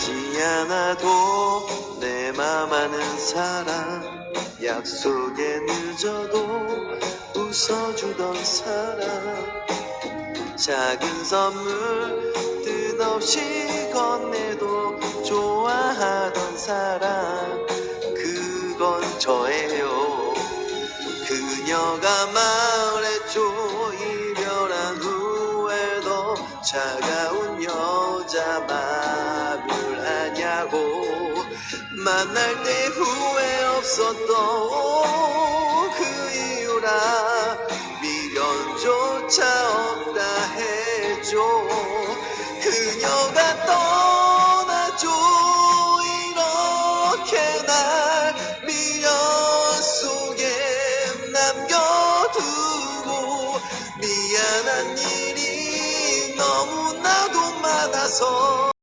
하지 않아도 내 맘 아는 사람 약속에 늦어도 웃어주던 사람. 작은 선물 뜻없이 건네도 좋아하던 사람. 그건 저예요. 그녀가 말했죠 이별한 후에도 차가운 여자 맘을 아냐고 만날 때 후회 없었던 그 이유라 미련조차 없다 해줘. 그녀가 떠나죠 이렇게 날 미련 속에 남겨두고 미안한 일이 너무나도 많아서